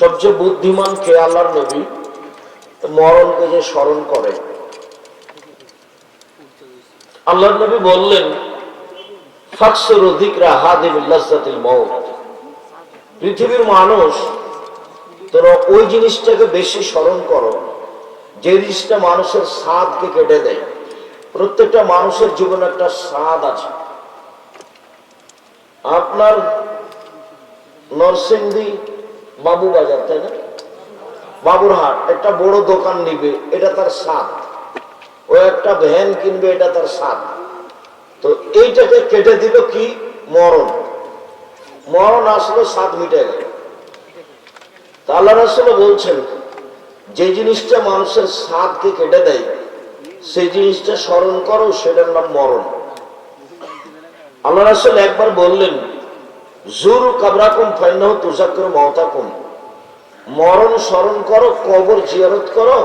সবচেয়ে বুদ্ধিমান কে আল্লাহর নবী, মরণকে যে স্মরণ করে। আল্লাহর নবী বললেন পৃথিবীর মানুষ, তোরা ওই জিনিসটাকে বেশি স্মরণ করো, যে জিনিসটা মানুষের স্বাদকে কেটে দেয়। প্রত্যেকটা মানুষের জীবনে একটা স্বাদ আছে। আপনার নরসিংদী বাবু বাজার, তাই না? বাবুরহাট একটা বড় দোকান নিবে, এটা তার স্বাদ। ও একটা ভ্যান কিনবে, এটা তার স্বাদ। তো এইটাকে কেটে দিল কি? মরণ। মরণ আসলে, স্বাদ মিটে গেল। আল্লাহ রাসুল বলছেন, যে জিনিসটা মানুষের স্বাদকে কেটে দেয়, সেই জিনিসটা স্মরণ করো, সেটার নাম মরণ। আল্লাহ রাসুল একবার বললেন জুর কাবরাকুম ফাইনাহ তুজাক্কর মহতাকুম মরণ স্মরণ করো, কবর জিয়ারত করো,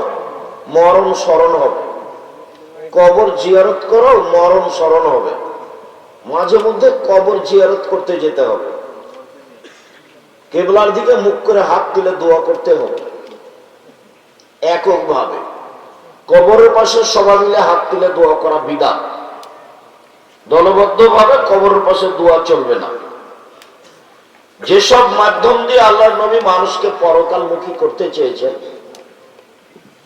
মরণ স্মরণ হবে। কবর জিয়ারত করো, মরণ স্মরণ হবে। মাঝে মধ্যে কবর জিয়ারত করতে যেতে হবে। কেবলার দিকে মুখ করে হাত তুলে দোয়া করতে হবে। এককভাবে। কবরের পাশে সবাই মিলে হাত তুলে দোয়া করা বিদাত। দলবদ্ধ ভাবে কবরের পাশে দোয়া চলবে না। যেসব মাধ্যম দিয়ে আল্লাহ নবী মানুষকে পরকালমুখী করতে চেয়েছেন,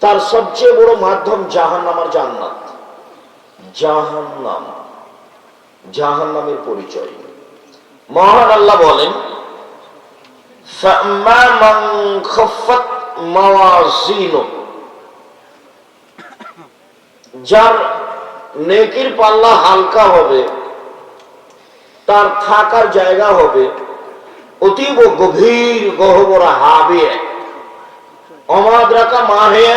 তার সবচেয়ে বড় মাধ্যম জাহান্নাম আর জান্নাত। জাহান্নাম। জাহান্নামের পরিচয়। মহান আল্লাহ বলেন যার নেকির পাল্লা হালকা হবে, তার থাকার জায়গা হবে অতীব গভীর গহবরা হাবে। অমাদ রাখা মা মাহে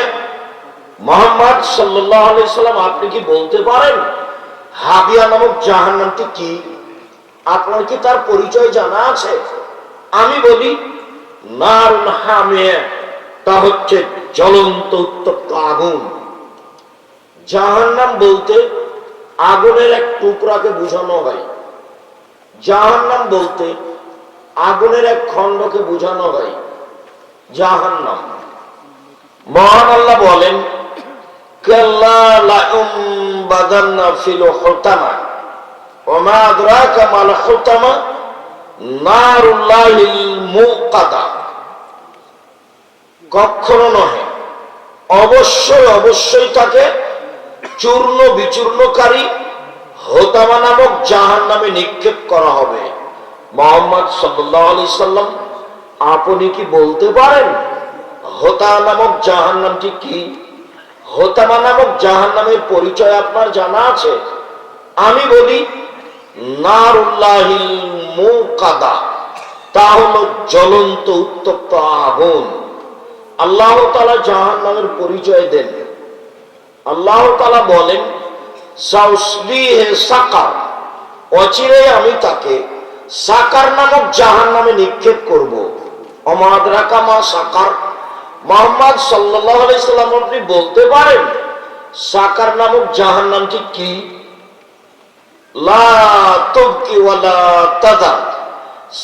মোহাম্মদ সাল্লাম, আপনি কি বলতে পারেন? হাবিয়া নামক জাহান নামটি কি? আপনার কি তার পরিচয় জানা আছে? আমি বলি নারুন হামে তা হচ্ছে জ্বলন্ত উত্তপ্ত আগুন। জাহান্নাম বলতে আগুনের এক টুকরাকে বুঝানো হয়। জাহান্নাম বলতে আগুনের এক খণ্ডকে বোঝানো হয়। জাহান্নাম। মহান আল্লাহ বলেন কখনো নহে, অবশ্যই অবশ্যই তাকে চূর্ণ বিচূর্ণকারী হোতামা নামক জাহান নামে নিক্ষেপ করা হবে। মোহাম্মদ সাল্লাহ আলি সাল্লাম, আপনি কি বলতে পারেন? হোতা নামক জাহান নামটি কি? হোতামা নামক জাহান নামের পরিচয় আপনার জানা আছে? আমি বলি, নারুল্লাহিল মুকাদা, তা হলো জ্বলন্ত উত্তপ্ত আগুন। আল্লাহ জাহান নামের পরিচয় দেন। আল্লাহ বলেন সাকার অচিরে আমি তাকে সাকার নামক জাহান নামে নিক্ষেপ করব। অমাদ রাকামা সাকার। মোহাম্মদ সাল্লাম আপনি বলতে পারেন, সাকার নামক জাহান নামটি কি?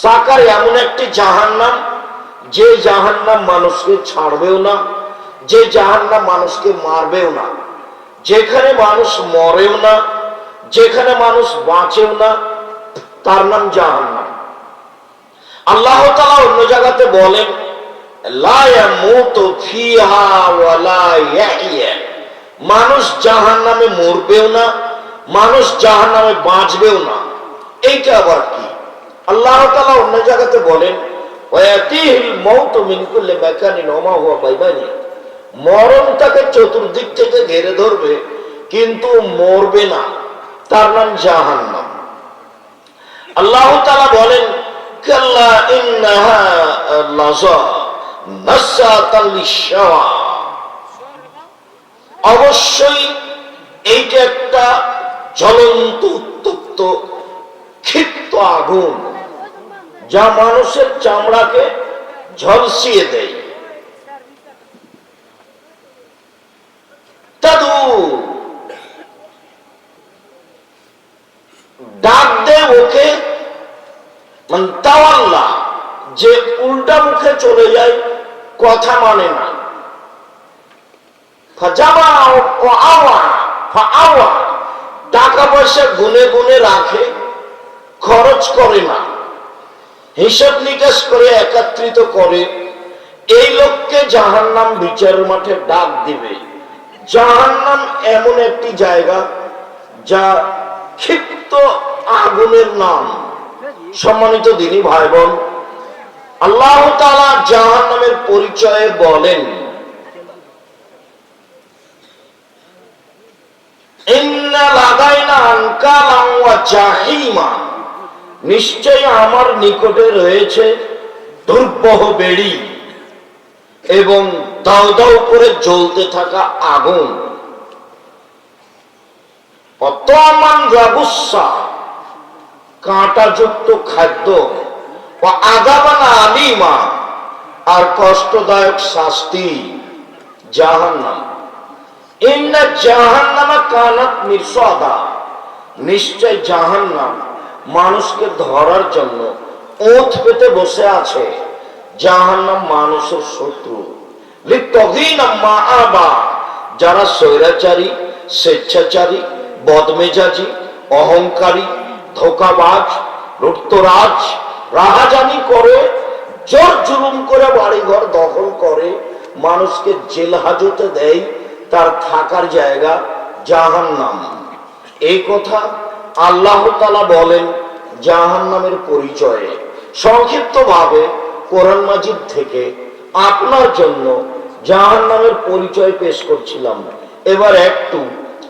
সাকার এমন একটি জাহান নাম, যে জাহান নাম মানুষকে ছাড়বেও না, যে জাহান নাম মানুষকে মারবেও না। যেখানে মানুষ মরেও না, যেখানে মানুষ বাঁচেও না তার নাম জাহান নাম আল্লাহ তালা অন্য জায়গাতে বলেন মানুষ জাহান নামে মরবেও না, মানুষ জাহান নামে বাঁচবেও না। এইটা আবার কি? আল্লাহ তালা অন্য জায়গাতে বলেন মরণ তাকে চতুর্দিক থেকে ঘেরে ধরবে, কিন্তু মরবে না। তার নাম জাহান নাম আল্লাহ তালা বলেন অবশ্যই এইটা একটা জ্বলন্ত, উত্তপ্ত, ক্ষিপ্ত আগুন যা মানুষের চামড়াকে ঝলসিয়ে দেয়। মুখে চলে যায়, কথা মানে না। টাকা পয়সা গুনে গুনে রাখে, খরচ করে না। হিসাব নিকাশ করে, একত্রিত করে, এই লোককে জাহান্নাম বিচারের মাঠে ডাক দিবে। জাহান্নাম এমন একটি জায়গা যা ক্ষিপ্ত আগুনের নাম। সম্মানিত দিনী ভাই বোন আল্লাহ তালা জাহান্নামের পরিচয়ে বলেন নিশ্চয় আমার নিকটে রয়েছে দুর্বহ বেড়ি এবং দাও দাও করে জ্বলতে থাকা আগুন। অতমান রাবুসা, কাঁটাযুক্ত খাদ্য ও আগাবানা আলিমা। আর কষ্টদায়ক শাস্তি জাহান্নাম। ইন্না জাহান্নামা কানাত মিরসাদা। নিশ্চয় জাহান্নাম মানুষকে ধরার জন্য ওঁত পেতে বসে আছে। জাহান্নাম মানুষের শত্রু। যারা স্বৈরাচারী, স্বেচ্ছাচারী, বদমেজাজি, অহংকারী, ধোকাবাজ লুপ্তরাজ রাহাজানি করে, জোর জুলুম করে বাড়িঘর দখল করে, মানুষকে জেল হাজতে দেয়, তার থাকার জায়গা জাহান্নাম। এই কথা আল্লাহ তালা বলেন জাহান্নামের পরিচয়ে। সংক্ষিপ্ত ভাবে কোরআন মাজিদ থেকে আপনার জন্য জাহান্নামের পরিচয় পেশ করছিলাম। এবার একটু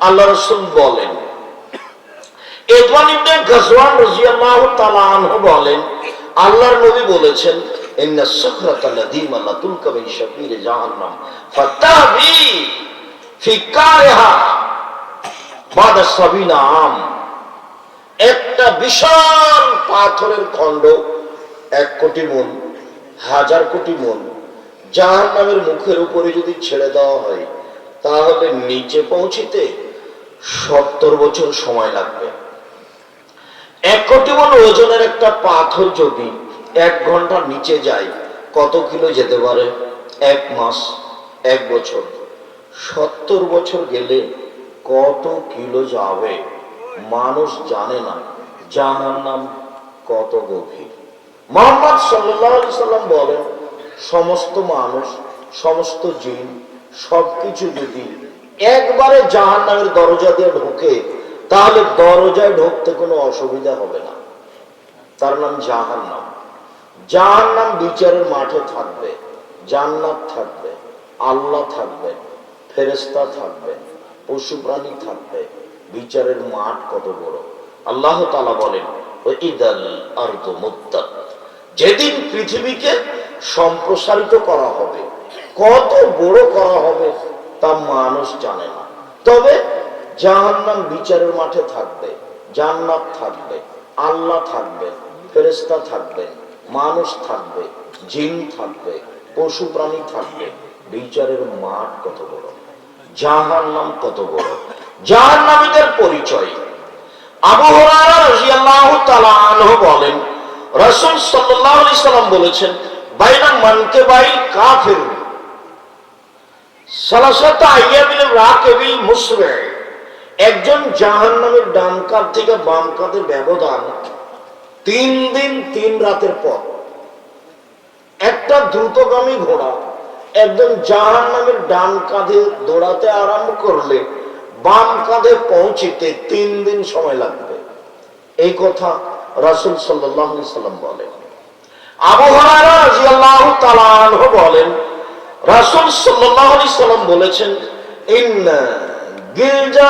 আল্লাহ রসুল বলেন। এদওয়ান ইবনে গাজওয়ান রাদিয়াল্লাহু তাআলা আনহু বলেন আল্লাহর নবী বলেছেন একটা বিশাল পাথরের খণ্ড এক কোটি মন, হাজার কোটি মন জাহান্নামের মুখের উপরে যদি ছেড়ে দেওয়া হয়, তাহলে নিচে পৌঁছিতে সত্তর বছর সময় লাগবে। এক কোটি মন ওজনের একটা পাথর যদি এক ঘণ্টা নিচে যায়, কত কিলো যেতে পারে? এক মাস, এক বছর। সত্তর বছর গেলে কত কিলো যাবে? মানুষ জানে না। জানার নাম কত গভীর। মোহাম্মদ সাল্লাহ সাল্লাম বলেন, সমস্ত মানুষ, সমস্ত জিন, সবকিছু যদি একবারে জাহান নামের দরজা দিয়ে ঢোকে তাহলে দরজায় ঢুকতে কোনো অসুবিধা হবে না। তার নাম জাহান নাম জাহান নাম বিচারের মাঠে থাকবে, জান্নাত থাকবে, আল্লাহ থাকবে ফেরেস্তা থাকবে পশু প্রাণী থাকবে, বিচারের মাঠ কত বড়। আল্লাহ তালা বলেন যেদিন পৃথিবীকে সম্প্রসারিত করা হবে, কত বড় করা হবে তা মানুষ জানে না। তবে জাহান্নাম বিচারের মাঠে থাকবে, জান্নাত থাকবে, আল্লাহ থাকবে ফেরেস্তা থাকবে, মানুষ থাকবে, জিন থাকবে, পশু প্রাণী থাকবে। বিচারের মাঠ কত বড়? জাহান্নাম কত বড়? জাহান্নামীদের পরিচয়। আবু বলেন, রাসূল সাল্লাম বলেছেন, বাইনা মানকে বাই কাফির সালাসাতা আইয়াবিল রাকিবিল মুসরে একজন জাহান্নামের ডান কাঁধ থেকে বাম কাঁধের ব্যবধান তিন দিন, তিন রাতের পর। একটা দ্রুতগামী ঘোড়া একজন জাহান নামের ডান কাঁধে দৌড়াতে আরম্ভ করলে বাম কাঁধে পৌঁছিতে তিন দিন সময় লাগবে। এই কথা রাসুল সাল্লাম বলেন। আবহাওয়া বলেন, রাসুল সাল্লাম বলেছেন গির্জা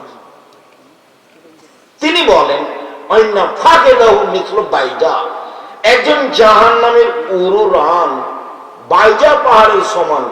তিনি বলেন একজন জাহান নামের উরু রান বাইজা পাহাড়ের সমান।